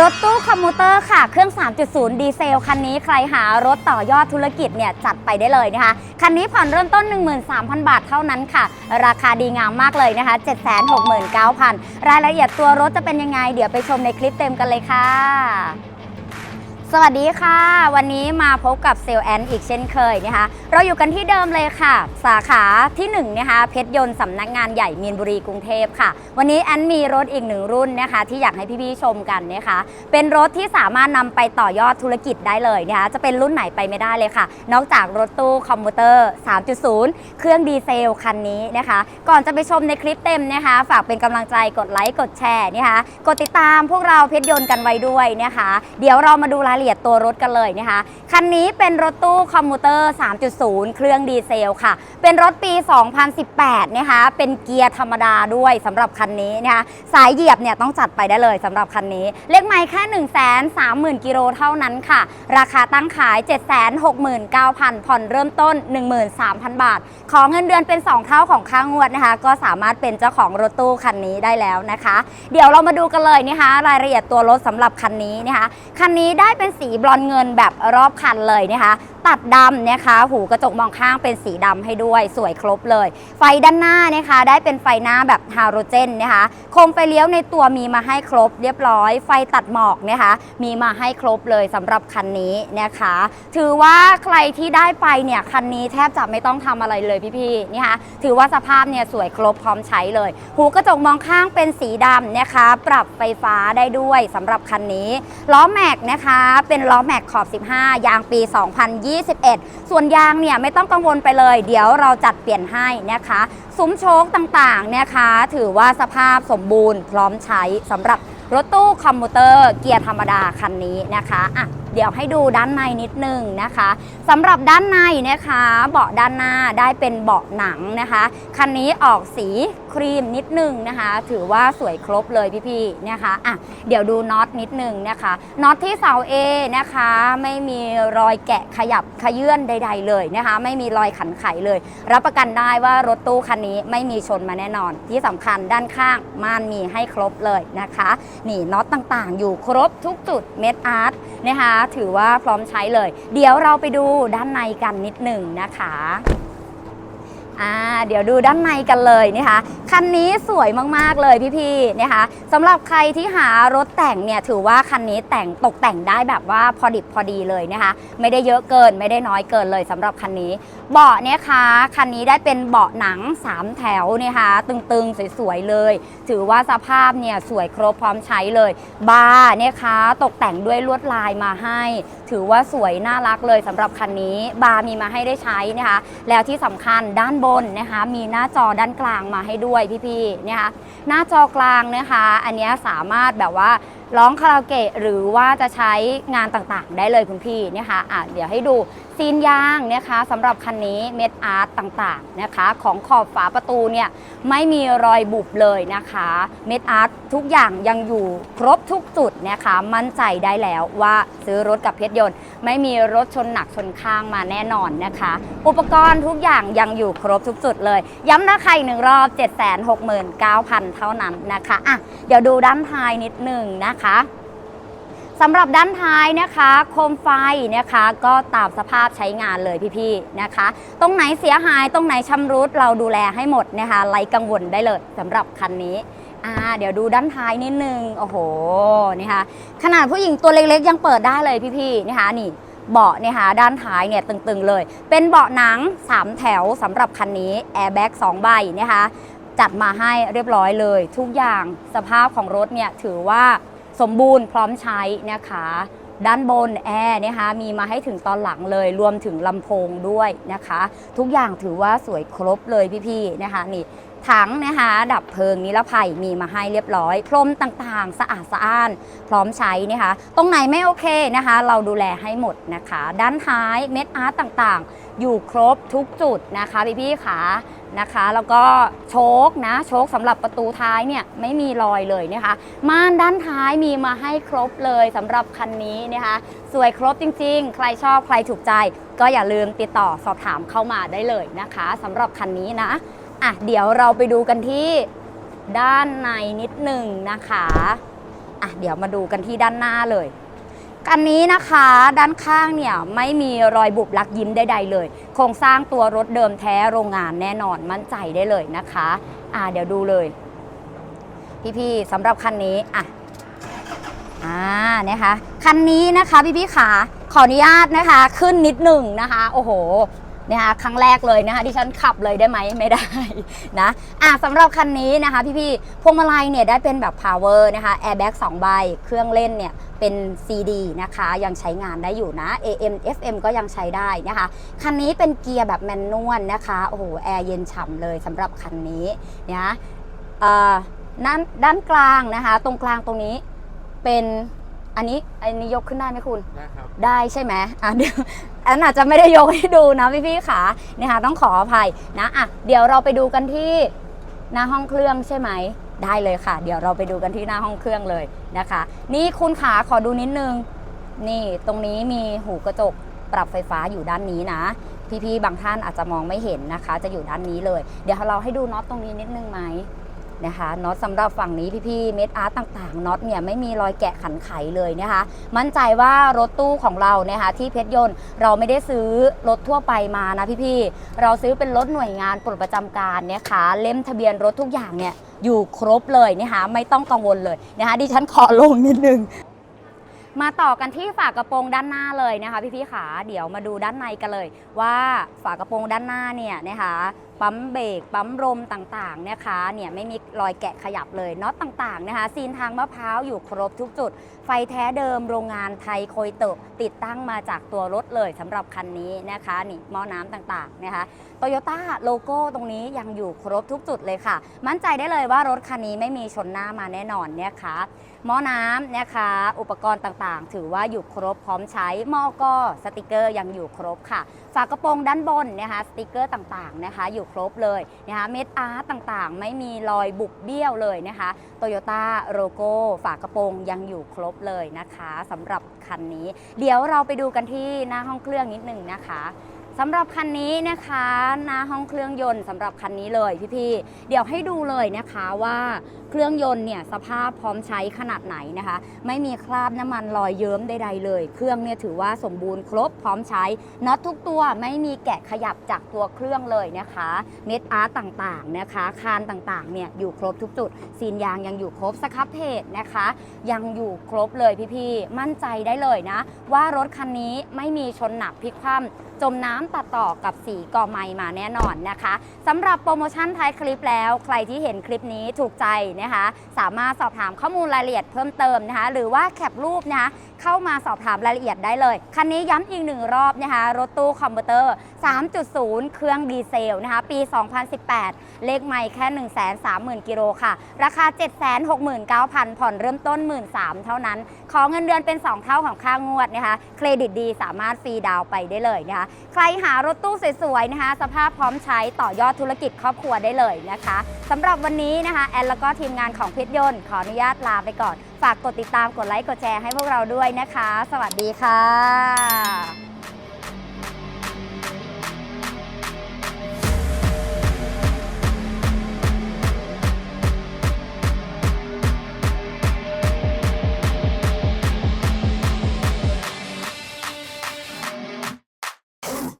รถตู้คอมมูเตอร์ค่ะ เครื่อง 3.0 ดีเซล คันนี้ใครหารถต่อยอดธุรกิจเนี่ยจัดไปได้เลยนะคะ คันนี้ผ่อนเริ่มต้น 13,000 บาทเท่านั้นค่ะ ราคาดีงามมากเลยนะคะ 769,000 รายละเอียดตัวรถจะเป็นยังไง เดี๋ยวไปชมในคลิปเต็มกันเลยค่ะ สวัสดีค่ะ วันนี้มาพบกับเซลแอนอีกเช่นเคยนะคะ เราอยู่กันที่เดิมเลยค่ะ สาขาที่1นะคะเพชรยนต์สำนักงานใหญ่มีนบุรีกรุงเทพค่ะ วันนี้แอนมีรถอีกหนึ่งรุ่นนะคะ ที่อยากให้พี่ๆชมกันนะคะ เป็นรถที่สามารถนำไปต่อยอดธุรกิจได้เลยนะคะจะเป็นรุ่นไหนไปไม่ได้เลยค่ะ นอกจากรถตู้คอมพิวเตอร์ 3.0 เครื่องดีเซลคันนี้นะคะ ก่อนจะไปชมในคลิปเต็มนะคะ ฝากเป็นกำลังใจกดไลค์กดแชร์นะคะกดติดตามพวกเราเพชรยนต์กันไว้ด้วยนะคะ เดี๋ยวเรามาดูรายละเอียดตัวรถกันเลยนะคะ คันนี้เป็นรถตู้คอมพิวเตอร์ 3.0 เครื่องดีเซลค่ะ เป็นรถปี 2018 นะคะ เป็นเกียร์ธรรมดาด้วยสำหรับคันนี้นะคะ สายเหยียบเนี่ยต้องจัดไปได้เลยสำหรับคันนี้ เลขไมล์แค่ 1 3 0 0 0 0 กิโลเท่านั้นค่ะ ราคาตั้งขาย 769,000 ผ่อนเริ่มต้น 13,000 บาท ขอเงินเดือนเป็น 2 เท่าของค่างวดนะคะ ก็สามารถเป็นเจ้าของรถตู้คันนี้ได้แล้วนะคะ เดี๋ยวเรามาดูกันเลยนะคะ รายละเอียดตัวรถสำหรับคันนี้นะคะ คันนี้ได้เป็นสีบรอนเงินแบบรอบคันเลยนะคะ ตัดดำนะคะ หูกระจกมองข้างเป็นสีดำให้ด้วยสวยครบเลย ไฟด้านหน้านะคะ ได้เป็นไฟหน้าแบบฮาโลเจนนะคะโคมไฟเลี้ยวในตัวมีมาให้ครบเรียบร้อย ไฟตัดหมอกนะคะ มีมาให้ครบเลยสำหรับคันนี้นะคะ ถือว่าใครที่ได้ไปเนี่ยคันนี้แทบจะไม่ต้องทำอะไรเลยพี่ๆนี่คะถือว่าสภาพเนี่ยสวยครบพร้อมใช้เลย หูกระจกมองข้างเป็นสีดำนะคะ ปรับไฟฟ้าได้ด้วยสำหรับคันนี้ล้อแม็กนะคะ เป็นล้อแม็กขอบ 15 ยางปี2021 ส่วนยางเนี่ยไม่ต้องกังวลไปเลย เดี๋ยวเราจัดเปลี่ยนให้นะคะซุ้มโชคต่างๆนะคะ ถือว่าสภาพสมบูรณ์พร้อมใช้สำหรับรถตู้คอมมูเตอร์เกียร์ธรรมดาคันนี้นะคะอะเดี๋ยวให้ดูด้านในนิดนึงนะคะสำหรับด้านในนะคะ เบาะด้านหน้าได้เป็นเบาะหนังนะคะคันนี้ออกสีครีมนิดนึงนะคะ ถือว่าสวยครบเลยพี่ๆนะคะอะเดี๋ยวดูน็อตนิดนึงนะคะน็อตที่เสา A นะคะ ไม่มีรอยแกะขยับขยื่นใด ๆ เลยนะคะ ไม่มีรอยขันไขเลย รับประกันได้ว่ารถตู้คันนี้ไม่มีชนมาแน่นอน ที่สำคัญด้านข้างม่านมีให้ครบเลยนะคะ นี่น็อตต่างๆ อยู่ครบทุกจุดเม็ดอาร์ตนะคะถือว่าพร้อมใช้เลย เดี๋ยวเราไปดูด้านในกันนิดหนึ่งนะคะ อ่าเดี๋ยวดูด้านในกันเลยนะคะคันนี้สวยมากๆเลยพี่ๆนะคะสำหรับใครที่หารถแต่งเนี่ยถือว่าคันนี้แต่งตกแต่งได้แบบว่าพอดิบพอดีเลยนะคะ ไม่ได้เยอะเกินไม่ได้น้อยเกินเลยสำหรับคันนี้ เบาะเนี่ยคะคันนี้ได้เป็นเบาะหนัง 3 แถวนี่ยค่ะตึงๆสวยๆเลย ถือว่าสภาพเนี่ยสวยครบพร้อมใช้เลย บาร์เนี่ยคะตกแต่งด้วยลวดลายมาให้ ถือว่าสวยน่ารักเลยสำหรับคันนี้ บาร์มีมาให้ได้ใช้นะคะแล้วที่สำคัญด้านบนนะคะมีหน้าจอด้านกลางมาให้ด้วยพี่ๆนะคะหน้าจอกลางนะคะ อันนี้สามารถแบบว่า ร้องคาราโอเกะหรือว่าจะใช้งานต่างๆ ได้เลยคุณพี่นะคะอะเดี๋ยวให้ดูซีนยางนะคะสำหรับคันนี้เม็ดอาร์ตต่างๆนะคะ ของขอบฝาประตูเนี่ยไม่มีรอยบุบเลยนะคะ เม็ดอาร์ตทุกอย่างยังอยู่ครบทุกจุดนะคะ มั่นใจได้แล้วว่าซื้อรถกับเพชรยนต์ ไม่มีรถชนหนักชนข้างมาแน่นอนนะคะ อุปกรณ์ทุกอย่างยังอยู่ครบทุกจุดเลย ย้ำราคาอีกหนึ่งรอบ 769,000 เท่านั้นนะคะอะเดี๋ยวดูด้านท้ายนิดหนึ่งนะนะคะสำหรับด้านท้ายนะคะโคมไฟนะคะก็ตามสภาพใช้งานเลยพี่ๆนะคะ ตรงไหนเสียหายตรงไหนชำรุดเราดูแลให้หมดนะคะไรกังวลได้เลยสำหรับคันนี้อ่าเดี๋ยวดูด้านท้ายนิดนึงโอ้โหนี่ค่ะขนาดผู้หญิงตัวเล็กๆ ยังเปิดได้เลยพี่ๆนะคะนี่เบาะเนี่ยค่ะด้านท้ายเนี่ยตึงๆเลย เป็นเบาะหนัง 3 แถวสำหรับคันนี้แอร์แบ็ก2ใบนะคะจัดมาให้เรียบร้อยเลย ทุกอย่างสภาพของรถเนี่ยถือว่า สมบูรณ์พร้อมใช้นะคะ ด้านบนแอร์นะคะมีมาให้ถึงตอนหลังเลยรวมถึงลำโพงด้วยนะคะ ทุกอย่างถือว่าสวยครบเลยพี่ๆนะคะนี่ ถังนะคะดับเพลิงนิรภัยมีมาให้เรียบร้อย พรมต่างๆ สะอาดสะอ้าน พร้อมใช้นะคะ ตรงไหนไม่โอเคนะคะ เราดูแลให้หมดนะคะ ด้านท้ายเม็ดอาร์ตต่างๆ อยู่ครบทุกจุดนะคะพี่ๆขานะคะ แล้วก็โชคนะโชคสำหรับประตูท้ายเนี่ยไม่มีรอยเลยนะคะ ม่านด้านท้ายมีมาให้ครบเลยสำหรับคันนี้นะคะ สวยครบจริง ๆ ใครชอบใครถูกใจ ก็อย่าลืมติดต่อสอบถามเข้ามาได้เลยนะคะสำหรับคันนี้นะ อะเดี๋ยวเราไปดูกันที่ด้านในนิดหนึ่งนะคะอะเดี๋ยวมาดูกันที่ด้านหน้าเลยคันนี้นะคะด้านข้างเนี่ยไม่มีรอยบุบลักยิ้มใดๆเลย โครงสร้างตัวรถเดิมแท้โรงงานแน่นอนมั่นใจได้เลยนะคะอะเดี๋ยวดูเลย พี่ๆสำหรับคันนี้อะอ่านะคะคันนี้นะคะพี่ๆขาขออนุญาตนะคะ ขึ้นนิดหนึ่งนะคะ โอ้โห นะคะครั้งแรกเลยนะคะที่ฉันขับเลยได้ไหมไม่ได้นะอะสำหรับคันนี้นะคะพี่ๆพวงมาลัยเนี่ยได้เป็นแบบ power นะคะ airbag 2ใบเครื่องเล่นเนี่ยเป็น CD นะคะ ยังใช้งานได้อยู่นะ AM FM ก็ยังใช้ได้นะคะ คันนี้เป็นเกียร์แบบแมนนวลนะคะโอ้โหแอร์เย็นฉ่ำเลยสำหรับคันนี้นะเอ่อด้านด้านกลางนะคะ ตรงกลางตรงนี้เป็น อันนี้อันนี้ยกขึ้นได้ไหมคุณ ได้ครับ ได้ใช่ไหมอะเดี๋ยวอันอาจจะไม่ได้ยกให้ดูนะพี่ๆขาเนี่ยค่ะต้องขออภัยนะอะเดี๋ยวเราไปดูกันที่หน้าห้องเครื่องใช่ไหมได้เลยค่ะ เดี๋ยวเราไปดูกันที่หน้าห้องเครื่องเลยนะคะ นี่คุณขาขอดูนิดนึง นี่ตรงนี้มีหูกระจกปรับไฟฟ้าอยู่ด้านนี้นะ พี่ๆบางท่านอาจจะมองไม่เห็นนะคะ จะอยู่ด้านนี้เลย เดี๋ยวเราให้ดูน็อตตรงนี้นิดนึงไหม นะคะน็อตสำหรับฝั่งนี้พี่ๆเม็ดอาร์ตต่างๆน็อตเนี่ยไม่มีรอยแกะขันไขเลยนะคะ มั่นใจว่ารถตู้ของเรานะคะที่เพชรยนต์เราไม่ได้ซื้อรถทั่วไปมานะพี่ๆเราซื้อเป็นรถหน่วยงานปลดประจำการนะคะเล่มทะเบียนรถทุกอย่างเนี่ยอยู่ครบเลยนะคะไม่ต้องกังวลเลยนะคะดิฉันขอลงนิดนึงมาต่อกันที่ฝากระโปรงด้านหน้าเลยนะคะพี่ๆขาเดี๋ยวมาดูด้านในกันเลย ว่าฝากระโปรงด้านหน้าเนี่ยนะคะ ปั๊มเบรกปั๊มลมต่างๆนะคะเนี่ยไม่มีรอยแกะขยับเลยน็อตต่างๆนะคะ ซีนทางมะพร้าวอยู่ครบทุกจุด ไฟแท้เดิมโรงงานไทยโคยเตะติดตั้งมาจากตัวรถเลยสำหรับคันนี้นะคะนี่หม้อน้ำต่างๆนะคะโตโยต้าโลโก้ตรงนี้ยังอยู่ครบทุกจุดเลยค่ะ มั่นใจได้เลยว่ารถคันนี้ไม่มีชนหน้ามาแน่นอนนะคะหม้อน้ำนะคะ อุปกรณ์ต่างๆ ถือว่าอยู่ครบพร้อมใช้หม้อก็สติกเกอร์ยังอยู่ครบค่ะ ฝากระโปรงด้านบนนะคะสติกเกอร์ต่างๆนะคะอยู่ครบเลยนะคะเม็ดอาร์ตต่างๆ ไม่มีรอยบุบเบี้ยวเลยนะคะโตโยต้าโลโก้ฝากระโปรงยังอยู่ครบเลยนะคะสำหรับคันนี้ เดี๋ยวเราไปดูกันที่หน้าห้องเครื่องนิดนึงนะคะ สำหรับคันนี้นะคะหน้าห้องเครื่องยนต์สำหรับคันนี้เลยพี่ๆเดี๋ยวให้ดูเลยนะคะว่าเครื่องยนต์เนี่ยสภาพพร้อมใช้ขนาดไหนนะคะ ไม่มีคราบน้ำมันลอยเยิ้มใดๆเลย เครื่องเนี่ยถือว่าสมบูรณ์ครบพร้อมใช้น็อตทุกตัวไม่มีแกะขยับจากตัวเครื่องเลยนะคะเม็ดอาร์ตต่างๆนะคะคานต่างๆเนี่ยอยู่ครบทุกจุดซีนยางยังอยู่ครบสครับเพจนะคะ ยังอยู่ครบเลยพี่ๆมั่นใจได้เลยนะ ว่ารถคันนี้ไม่มีชนหนักพลิกคว่ำ จมน้ำตัดต่อกับสีกอไม้มาแน่นอนนะคะสำหรับโปรโมชั่นท้ายคลิปแล้ว ใครที่เห็นคลิปนี้ถูกใจนะคะ สามารถสอบถามข้อมูลรายละเอียดเพิ่มเติมนะคะ หรือว่าแคปรูปนะคะเข้ามาสอบถามรายละเอียดได้เลย คันนี้ย้ำอีกหนึ่งรอบนะคะ รถตู้คอมพิวเตอร์ 3.0 เครื่องดีเซลนะคะ ปี 2018 เลขใหม่แค่ 130,000 กิโลค่ะ ราคา 769,000 ผ่อนเริ่มต้น 13,000 เท่านั้น ขอเงินเดือนเป็น 2 เท่าของค่างวดนะคะ เครดิตดีสามารถฟรีดาวน์ไปได้เลยนะคะ ใครหารถตู้สวยๆนะคะ สภาพพร้อมใช้ต่อยอดธุรกิจครอบครัวได้เลยนะคะสำหรับวันนี้นะคะแอนแล้วก็ทีมงานของพชรยนต์ขออนุญาตลาไปก่อน ฝากกดติดตามกดไลค์กดแชร์ให้พวกเราด้วยนะคะ สวัสดีค่ะ